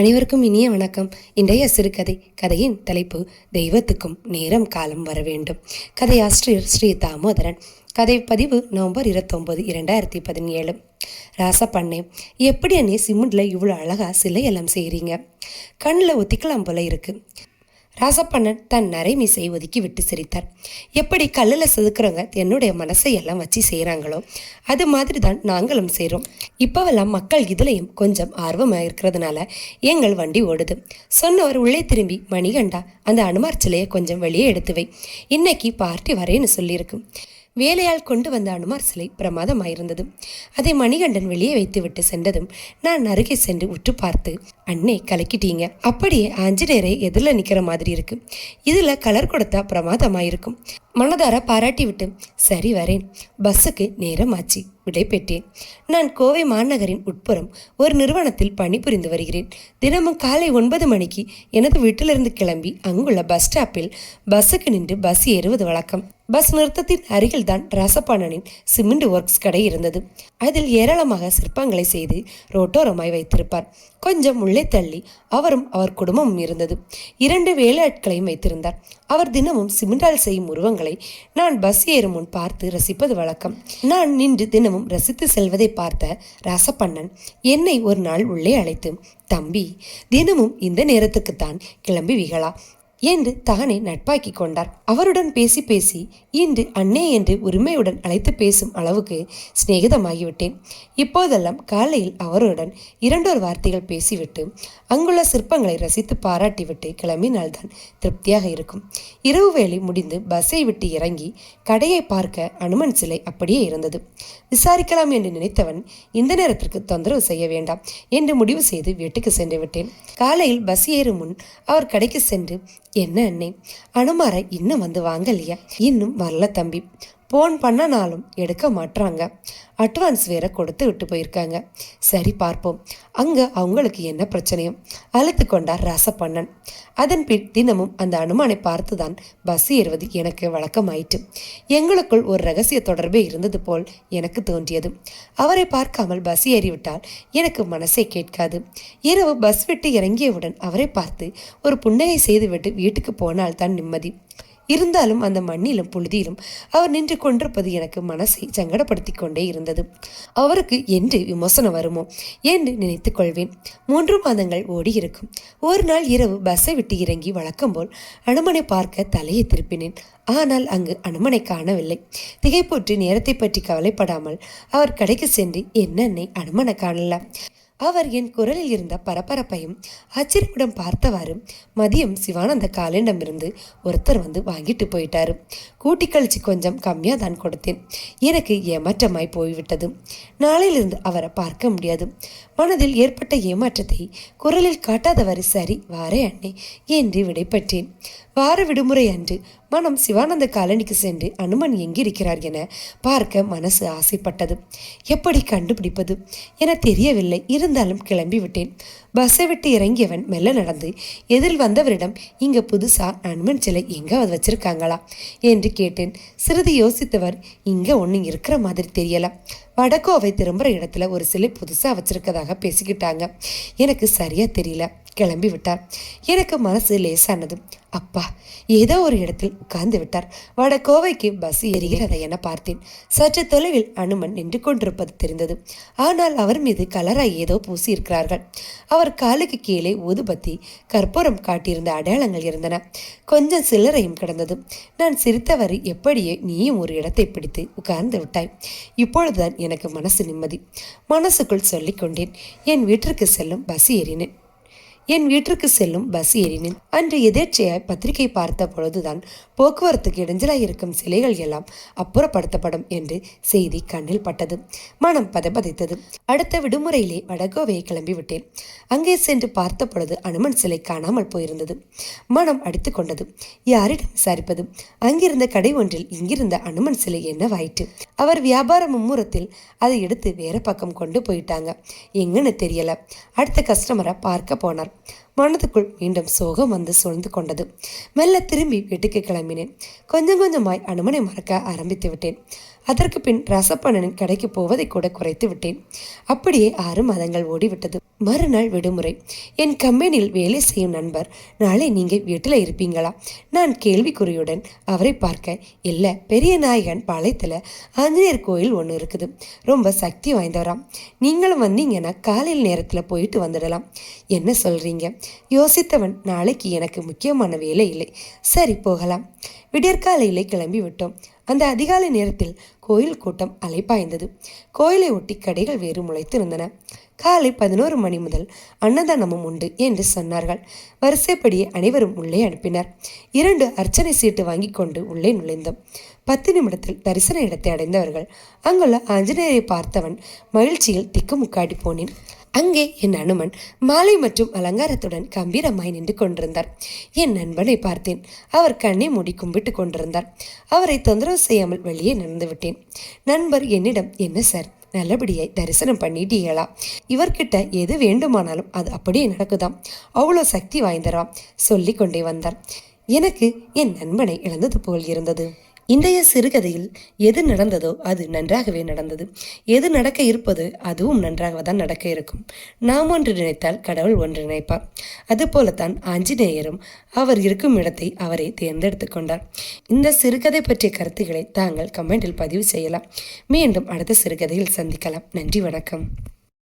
அனைவருக்கும் இனிய வணக்கம். இன்றைய சிறுகதை கதையின் தலைப்பு தெய்வத்துக்கும் நேரம் காலம் வர வேண்டும். கதை ஆசிரியர் ஸ்ரீ தாமோதரன். கதை பதிவு நவம்பர் இருபத்தொம்பது இரண்டாயிரத்தி பதினேழு. ராசப்பண்ணே எப்படி அண்ணே சிமெண்ட்ல இவ்வளோ அழகா சிலையெல்லாம் செய்கிறீங்க கண்ணில் ஒத்திக்கலாம் போல இருக்கு. ராசப்பண்ணன் தன் நரைமீசை ஒதுக்கி விட்டு சிரித்தார். எப்படி கல்லில் செதுக்குறவங்க என்னுடைய மனசை எல்லாம் வச்சு செய்கிறாங்களோ அது மாதிரி தான் நாங்களும் செய்கிறோம் இப்போவெல்லாம் மக்கள் இதுலேயும் கொஞ்சம் ஆர்வமாக இருக்கிறதுனால எங்கள் வண்டி ஓடுது. சொன்னவர் உள்ளே திரும்பி மணிகண்டா அந்த அனுமார் சிலையை கொஞ்சம் வெளியே எடுத்து வை. இன்னைக்கு பார்ட்டி வரேன்னு சொல்லியிருக்கு. வேலையால் கொண்டு வந்த அனுமார் சிலை பிரமாதமாயிருந்தது. அதை மணிகண்டன் வெளியே வைத்துவிட்டு சென்றதும் நான் அருகே சென்று உற்று பார்த்து அண்ணே கலக்கிட்டீங்க. அப்படியே ஆஞ்சநேயரை எதிரில் நிற்கிற மாதிரி இருக்கு. இதில் கலர் கொடுத்தா பிரமாதமாயிருக்கும். மனதார பாராட்டிவிட்டு சரி வரேன். பஸ்ஸுக்கு நேரம் ஆச்சு விடை பெற்றேன் நான் கோவை மாநகரின் உட்புறம் ஒரு நிறுவனத்தில் பணிபுரிந்து வருகிறேன். தினமும் காலை ஒன்பது மணிக்கு எனது வீட்டிலிருந்து கிளம்பி அங்குள்ள பஸ் ஸ்டாப்பில் பஸ்ஸுக்கு நின்று பஸ் ஏறுவது வழக்கம். பஸ் நிறுத்தத்தின் அருகில்தான் ராசப்பாணனின் சிமெண்ட் ஒர்க்ஸ் கடை இருந்தது. அதில் ஏராளமாக சிற்பங்களை செய்து ரோட்டோரமாய் வைத்திருப்பார். கொஞ்சம் உள்ளே தள்ளி அவரும் அவர் குடும்பமும் இருந்தது. இரண்டு வேலையாட்களையும் வைத்திருந்தார். அவர் தினமும் சிமெண்டால் செய்யும் உருவங்கள் நான் பஸ் ஏறும் முன் பார்த்து ரசிப்பது வழக்கம். நான் நின்று தினமும் ரசித்து செல்வதை பார்த்த ரசப்பண்ணன் என்னை ஒரு நாள் உள்ளே அழைத்து தம்பி தினமும் இந்த நேரத்துக்குத்தான் கிளம்பி விகலா. என்று தானே நட்பாக்கி கொண்டார். அவருடன் பேசி பேசி இன்று அண்ணே என்று உரிமையுடன் அழைத்து பேசும் அளவுக்கு சிநேகிதமாகிவிட்டேன். இப்போதெல்லாம் காலையில் அவருடன் இரண்டொரு வார்த்தைகள் பேசிவிட்டு அங்குள்ள சிற்பங்களை ரசித்து பாராட்டிவிட்டு கிளம்பினால்தான் திருப்தியாக இருக்கும். இரவு வேலை முடிந்து பஸ்ஸை விட்டு இறங்கி கடையை பார்க்க அனுமன் சிலை அப்படியே இருந்தது. விசாரிக்கலாம் என்று நினைத்தவன் இந்த நேரத்திற்கு தொந்தரவு செய்ய வேண்டாம் என்று முடிவு செய்து வீட்டுக்கு சென்று விட்டேன். காலையில் பஸ் ஏறும் முன் அவர் கடைக்கு சென்று என்ன அண்ணே? அனுமாரை இன்னும் வந்து வாங்கலையா? இன்னும் வரல தம்பி. ஃபோன் பண்ணனாலும் எடுக்க மாட்டுறாங்க அட்வான்ஸ் வேற கொடுத்து விட்டு போயிருக்காங்க. சரி பார்ப்போம். அங்கே அவங்களுக்கு என்ன பிரச்சனையும்? அழைத்து கொண்டார் ரசப்பண்ணன். அதன் பின் தினமும் அந்த அனுமானை பார்த்துதான் பஸ் ஏறுவது எனக்கு வழக்கமாயிட்டு எங்களுக்குள் ஒரு ரகசிய தொடர்பே இருந்தது போல் எனக்கு தோன்றியது. அவரை பார்க்காமல் பஸ் ஏறிவிட்டால் எனக்கு மனசே கேட்காது. இரவு பஸ் விட்டு இறங்கியவுடன் அவரை பார்த்து ஒரு புன்னகை செய்துவிட்டு வீட்டுக்கு போனால் தான் நிம்மதி. இருந்தாலும் அந்த மண்ணிலும் புழுதியிலும் அவர் நின்று கொண்டிருப்பது எனக்கு மனசை சங்கடப்படுத்தி கொண்டே இருந்தது. அவருக்கு என்று விமர்சனம் வருமோ என்று நினைத்துக் கொள்வேன். மூன்று மாதங்கள் ஓடி இருக்கும். ஒரு நாள் இரவு பஸ்ஸை விட்டு இறங்கி வழக்கம் போல் அனுமனை பார்க்க தலையை திருப்பினேன். ஆனால் அங்கு அனுமனை காணவில்லை. திகைப்போற்று நேரத்தை பற்றி கவலைப்படாமல் அவர் கடைக்கு சென்று என்னென்னை அனுமனை காணலாம். அவர் என் குரலில் இருந்த பரபரப்பையும் ஆச்சரியமுடன் பார்த்தவாறு மதியம் சிவானந்த காலனிடமிருந்து ஒருத்தர் வந்து வாங்கிட்டு போயிட்டாரு. கூட்டி கழிச்சு கொஞ்சம் கம்மியாக தான் கொடுத்தேன். எனக்கு ஏமாற்றமாய் போய்விட்டது. நாளையிலிருந்து அவரை பார்க்க முடியாது. மனதில் ஏற்பட்ட ஏமாற்றத்தை குரலில் காட்டாதவரை சரி வாரே அண்ணே என்று விடைபெற்றேன். வார விடுமுறை அன்று மனம் சிவானந்த காலனிக்கு சென்று அனுமன் எங்கிருக்கிறார் என பார்க்க மனசு ஆசைப்பட்டது. எப்படி கண்டுபிடிப்பது? என தெரியவில்லை. இருந்தாலும் கிளம்பி விட்டேன் பஸ்ஸை விட்டு இறங்கியவன் மெல்ல நடந்து எதிரில் வந்தவரிடம் இங்க புதுசா அனுமன் சிலை எங்காவது வச்சிருக்காங்களா? என்று கேட்டேன். சிறிது யோசித்தவர் இங்க ஒன்று இருக்கிற மாதிரி தெரியல. வடக்கோவை திரும்புகிற இடத்துல ஒரு சிலை புதுசாக வச்சிருக்கதாக பேசிக்கிட்டாங்க. எனக்கு சரியா தெரியல. கிளம்பி விட்டார் எனக்கு மனசு லேசானது. அப்பா ஏதோ ஒரு இடத்தில் உட்கார்ந்து விட்டார் வட கோவைக்கு பஸ் ஏறுகிறதை என பார்த்தேன். சற்று தொலைவில் அனுமன் நின்று கொண்டிருப்பது தெரிந்தது. ஆனால் அவர் மீது கலராய் ஏதோ பூசியிருக்கிறார்கள். அவர் காலுக்கு கீழே ஊதுபத்தி கற்பூரம் காட்டியிருந்த அடையாளங்கள் இருந்தன. கொஞ்சம் சில்லறையும் கிடந்தது. நான் சிரித்தவரை எப்படியே நீயும் ஒரு இடத்தை பிடித்து உட்கார்ந்து விட்டாய். இப்பொழுதுதான் எனக்கு மனசு நிம்மதி. மனசுக்குள் சொல்லிக்கொண்டேன். என் வீட்டிற்கு செல்லும் பஸ் ஏறினேன். என் வீட்டிற்கு செல்லும் பஸ் ஏறினேன் அன்று எதேச்சையாய் பத்திரிகை பார்த்த பொழுதுதான் போக்குவரத்துக்கு இடைஞ்சலாய் இருக்கும் சிலைகள் எல்லாம் அப்புறப்படுத்தப்படும் என்று செய்தி கண்ணில் பட்டது. மனம் பதபதைத்தது. அடுத்த விடுமுறையிலே வடகோவையை கிளம்பி விட்டேன் அங்கே சென்று பார்த்த பொழுது அனுமன் சிலை காணாமல் போயிருந்தது. மனம் அடித்து கொண்டது. யாரிடம் விசாரிப்பது? அங்கிருந்த கடை ஒன்றில் இங்கிருந்த அனுமன் சிலை என்னவாயிற்று அவர் வியாபார மும்முரத்தில் அதை எடுத்து வேற பக்கம் கொண்டு போயிட்டாங்க. எங்கன்னு தெரியல. அடுத்த கஸ்டமரை பார்க்க போனார். மனதுக்குள் மீண்டும் சோகம் வந்து சூழ்ந்து கொண்டது. மெல்ல திரும்பி வீட்டுக்கு கிளம்பினேன். கொஞ்சம் கொஞ்சமாய் அனுமனை மறக்க ஆரம்பித்து விட்டேன். அதற்கு பின் ரசப்பண்ணனின் கடைக்கு போவதை கூட குறைத்து விட்டேன். அப்படியே ஆறு மாதங்கள் ஓடிவிட்டது. மறுநாள் விடுமுறை. என் கம்பெனியில் வேலை செய்யும் நண்பர் நாளை நீங்கள் வீட்டில் இருப்பீங்களா? நான் கேள்விக்குறியுடன் அவரை பார்க்க. இல்லை பெரிய நாயகன் பாளையத்தில் ஆஞ்சநேயர் கோயில் ஒன்று இருக்குது. ரொம்ப சக்தி வாய்ந்தவராம். நீங்களும் வந்தீங்கன்னா காலையில் நேரத்தில் போயிட்டு வந்துடலாம். என்ன சொல்கிறீங்க யோசித்தவன் நாளைக்கு எனக்கு முக்கியமான வேலை இல்லை. சரி போகலாம். விடியற்காலையிலே கிளம்பி விட்டோம் அந்த அதிகாலை நேரத்தில் கோயில் கூட்டம் அலைப்பாய்ந்தது கோயிலை ஒட்டி கடைகள் வேறு முளைத்திருந்தன. காலை பதினோரு மணி முதல் அன்னதானமும் உண்டு என்று சொன்னார்கள். வரிசைப்படியே அனைவரும் உள்ளே அனுப்பினர். இரண்டு அர்ச்சனை சீட்டு வாங்கி கொண்டு உள்ளே நுழைந்தோம். பத்து நிமிடத்தில் தரிசன இடத்தை அடைந்தவர்கள். அங்குள்ள ஆஞ்சநேயரை பார்த்தவன் மகிழ்ச்சியில் திக்குமுக்காடி போனேன். அங்கே என் அனுமன் மாலை மற்றும் அலங்காரத்துடன் கம்பீரமாய் நின்று கொண்டிருந்தார். என் நண்பனை பார்த்தேன். அவர் கண்ணை மூடி கும்பிட்டு கொண்டிருந்தார். அவரை தொந்தரவு செய்யாமல் வெளியே நடந்து விட்டேன். நண்பர் என்னிடம் என்ன சார்? நல்லபடியாய் தரிசனம் பண்ணிட்டீங்களா இவர்கிட்ட எது வேண்டுமானாலும் அது அப்படியே நடக்குதாம். அவ்வளோ சக்தி வாய்ந்தராம் சொல்லி கொண்டே வந்தார். எனக்கு என் நண்பனை இழந்தது போல் இருந்தது. இன்றைய சிறுகதையில் எது நடந்ததோ அது நன்றாகவே நடந்தது. எது நடக்க இருப்பது அதுவும் நன்றாக தான் நடக்க இருக்கும். நாம் ஒன்று நினைத்தால் கடவுள் ஒன்று நினைப்பார். அதுபோலத்தான் ஆஞ்சநேயரும் அவர் இருக்கும் இடத்தை அவரை தேர்ந்தெடுத்து கொண்டார். இந்த சிறுகதை பற்றிய கருத்துக்களை தாங்கள் கமெண்டில் பதிவு செய்யலாம். மீண்டும் அடுத்த சிறுகதையில் சந்திக்கலாம். நன்றி வணக்கம்.